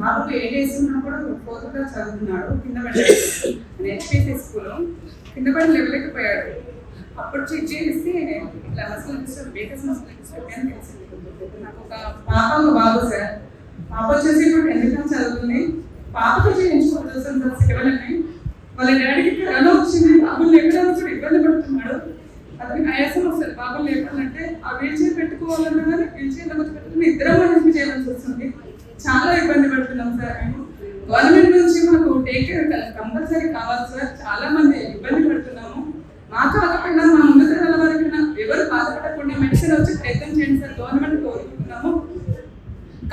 బాబు ఏ డేస్ ఉన్నప్పుడు fourth class చదువుతున్నాడు. కింద పడి హెచ్పిసి స్కూల్. కింద పడి లేవలేకపోయాడు అప్పుడు చెక్ చేసి ఇట్లా మసలు డిస్టర్బ్ బేకస్ మసలు అని తెలిసింది నాకు ఒక పాప బాగు బాబు సార్. పాప వచ్చేసి ఇప్పుడు టెన్త్ క్లాస్ చదువుతుంది. పాపకు చేయించుకోవచ్చు సార్ సెలవులని వాళ్ళ డాడీకి కరోనా వచ్చింది. బాబు లేకపోతే ఇబ్బంది పడుతున్నాడు. అతనికి ఆయాసం వస్తుంది. బాబు లేపాలంటే ఆ వీల్ చైర్ పెట్టుకోవాలన్నా కానీ వీల్ పెట్టుకుని ఇద్దరం హెల్ప్ చేయాల్సి వస్తుంది. చాలా ఇబ్బంది పడుతున్నాం సార్ మేము. గవర్నమెంట్ నుంచి మాకు టేక్ కేర్ కంపల్సరీ కావాలి సార్. చాలా మంది ఇబ్బంది పడుతున్నాము. మా కాకపోయినా మా ముందు తరాల వరకైనా ఎవరు బాధపడకుండా మెడిసిన్ వచ్చి ప్రయత్నం చేయండి సార్. గవర్నమెంట్ కోరుకుంటున్నాము.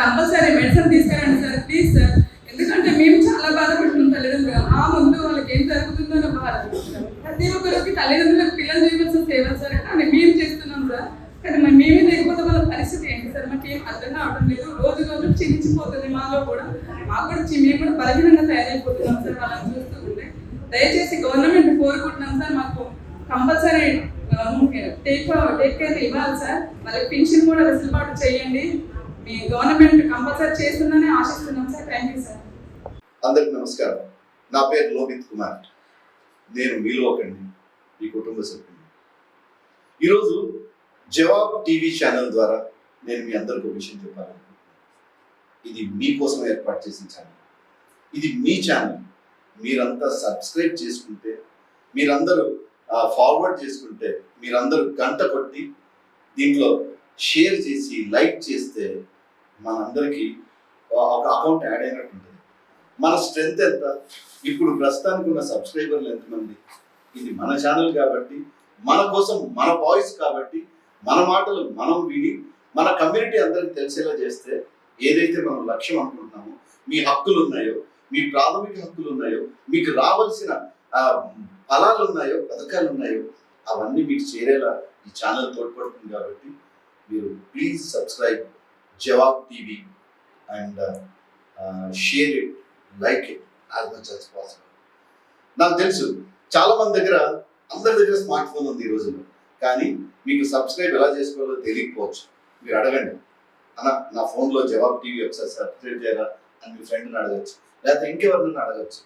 కంపల్సరీ మెడిసిన్ తీసుకురండి సార్. Please sir. ఎందుకంటే మేము చాలా బాధపడుతున్నాం తల్లిదండ్రులు. ఆ ముందు వాళ్ళకి ఏం జరుగుతుందో అని బాధపడుతున్నాం ప్రతి ఒక్కరికి తల్లిదండ్రులకు పిల్లలు చేయవలసిన సేవ సార్. కానీ మేము చేస్తున్నాం సార్. కానీ మేమే లేకపోతే వాళ్ళ పరిస్థితి ఏంటి సార్ మాకు ఏం అర్థం కావడం లేదు. రోజు రోజు క్షీణించిపోతుంది మాలో కూడా. మాకు కూడా మేము కూడా బలహీనంగా తయారైపోతున్నాం సార్. వాళ్ళని చూస్తుంటే దయచేసి గవర్నమెంట్ కోరుకుంటున్నాం సార్. మాకు కంపల్సరీ టేక్ టేక్ కేర్ ఇవ్వాలి సార్. వాళ్ళకి పెన్షన్ కూడా వెసులుబాటు చేయండి. మీ గవర్నమెంట్ కంపల్సరీ చేస్తుందని ఆశిస్తున్నాం సార్. Thank you sir. అందరికి నమస్కారం. నా పేరు లోహిత్ కుమార్. నేను మీలో ఒకండి మీ కుటుంబ సభ్యుని ఈరోజు జవాబ్ టీవీ ఛానల్ ద్వారా నేను మీ అందరికి ఒక విషయం చెప్పాలనుకుంటున్నాను. ఇది మీకోసం ఏర్పాటు చేసిన ఛానల్. ఇది మీ ఛానల్. మీరంతా సబ్స్క్రైబ్ చేసుకుంటే మీరందరూ ఫార్వర్డ్ చేసుకుంటే మీరందరూ గంట కొట్టి దీంట్లో షేర్ చేసి లైక్ చేస్తే మనందరికీ ఒక అకౌంట్ యాడ్ అయినట్టు ఉంటుంది. మన స్ట్రెంగ్త్ ఎంత? ఇప్పుడు ప్రస్తుతానికి ఉన్న సబ్స్క్రైబర్లు ఎంతమంది? ఇది మన ఛానల్ కాబట్టి మన కోసం మన వాయిస్ కాబట్టి మన మాటలు మనం విని మన కమ్యూనిటీ అందరికి తెలిసేలా చేస్తే ఏదైతే మనం లక్ష్యం అనుకుంటున్నామో మీ హక్కులు ఉన్నాయో మీ ప్రాథమిక హక్కులు ఉన్నాయో మీకు రావాల్సిన ఫలాలు ఉన్నాయో పథకాలు ఉన్నాయో అవన్నీ మీకు చేరేలా ఈ ఛానల్ తోడ్పడుతుంది కాబట్టి మీరు please subscribe Jawab TV and share it like it as much as possible నాకు తెలుసు చాలా మంది దగ్గర అందరి దగ్గర స్మార్ట్ ఫోన్ ఉంది ఈ రోజుల్లో. కానీ మీకు సబ్స్క్రైబ్ ఎలా చేసుకోవాలో తెలియకపోవచ్చు. మీరు అడగండి. అన్న నా ఫోన్లో జవాబ్ టీవీ ఒకసారి సబ్స్క్రైబ్ చేయరా అని మీ ఫ్రెండ్ని అడగచ్చు. లేకపోతే ఇంకెవరినైనా అడగచ్చు.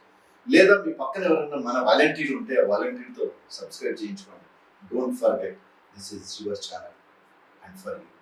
లేదా మీ పక్కన ఎవరైనా మన వాలంటీర్ ఉంటే ఆ వాలంటీర్తో సబ్స్క్రైబ్ చేయించుకోండి. Don't forget this is your channel and for you